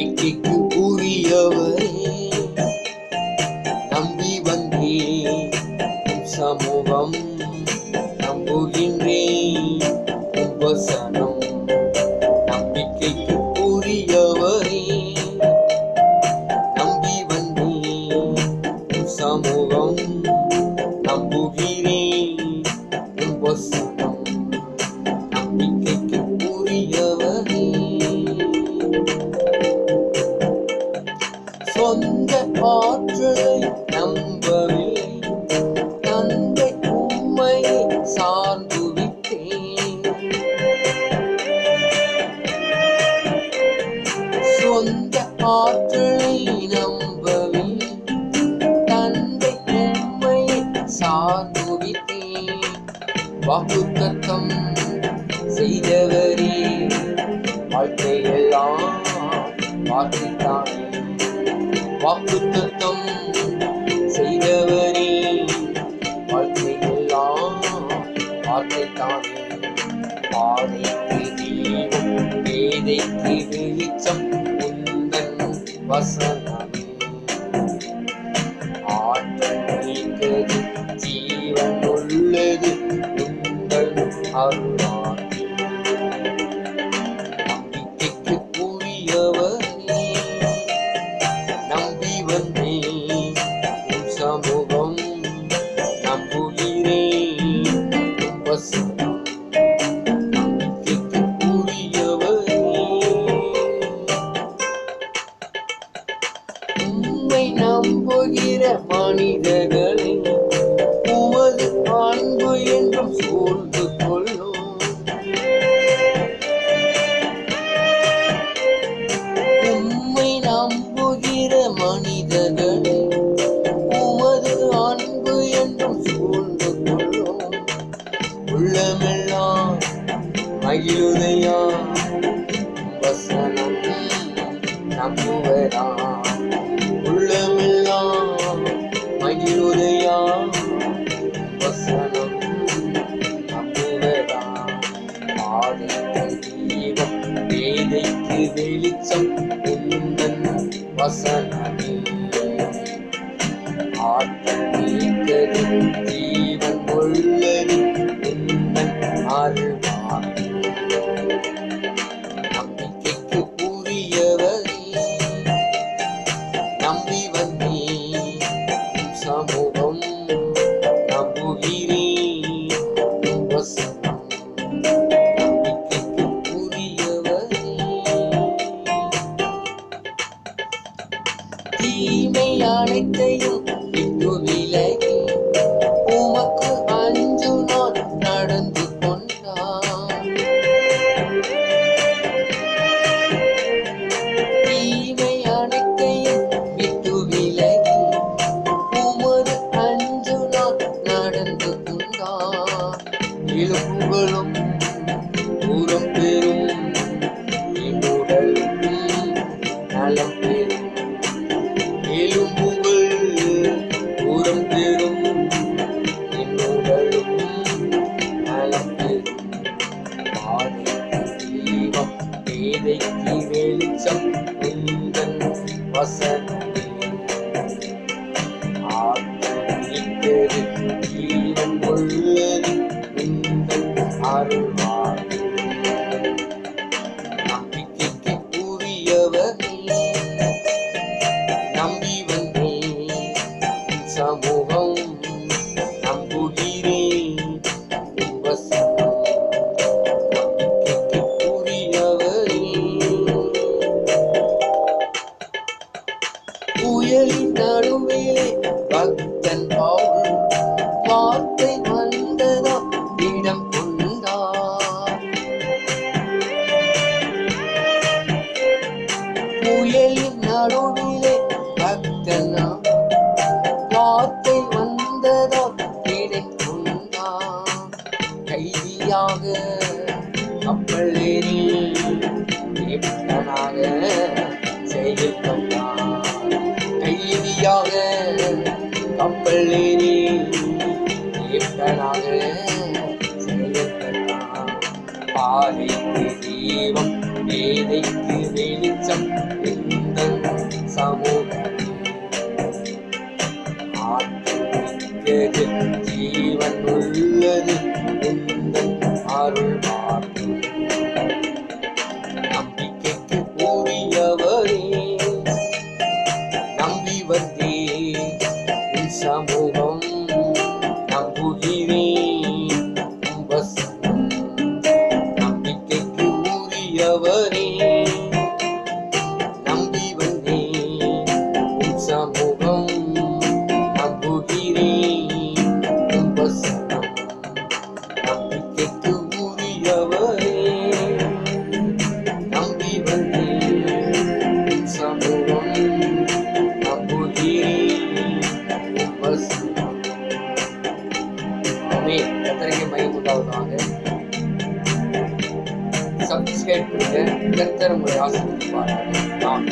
வெற்றிக்கு உரியவரே நம்பி வந்தேன். சமூகம் நம்புகின்றேன். வசனம் நம்பிக்கைக்கு உரியவரே நம்பி வந்தேன். சமூகம் நம்புகிறேன். சொந்த ஆற்றலை நம்பவில்லை. தந்தை உண்மையை சார்ந்து விட்டேன். சொந்த ஆற்றலை நம்பவில்லை. தந்தை உண்மையை சார்ந்து விட்டேன். வாக்குத்தத்தம் செய்தவரே வாழ்க்கையெல்லாம் வார்த்தைத்தானே வாக்குத்தத்தம் செய்தவரே. வாழ்க்கையெல்லாம் வார்த்தைத்தானே பாதைக்கு தீபம் வேதைக்கு வெளிச்சம் உந்தன் வசனமே. ஆற்றல் நீக்கது ஜீவன் உள்ளது உங்கள் அருளா போகிற மனிதர்களே உமது அன்பு என்றும் சூழ்ந்து கொள்ளும். உம்மை நம்புகிற மனிதர்களே உமது அன்பு என்றும் சூழ்ந்து கொள்ளும். உள்ளமெல்லாம் மகிழுதையா வசனம் நம்புவதா? வசனம். நம்புவதா பாதைக்கு தீபம் வேதைக்கு வெளிச்சம் உந்தன் வசனமே ஆற்றல் நீக்கது தீ அனைத்தையும் விட்டு விலகி உமக்கு அஞ்சு நான் நடந்து கொண்டான். தீமை அனைத்தையும் விட்டு விலகி உமது அஞ்சு நான் நடந்து கொண்டான். ஆற்றல் கைதியாக கப்பல் ஏறி கேப்டனாக கைதியாக கப்பல் ஏறி கேப்டனாக செயல்பட்டார் பாதைக்கு தீபம் வேதைக்கு வெளிச்சம் beauty கேர்ள்ஸ் எல்லாமே கத்தரைக்கு மையம் உண்டாகுவாங்க சப்ஸ்கிரைப் பண்ணுங்க. கத்தர் உங்களை ஆசிரியப்பாங்க நான்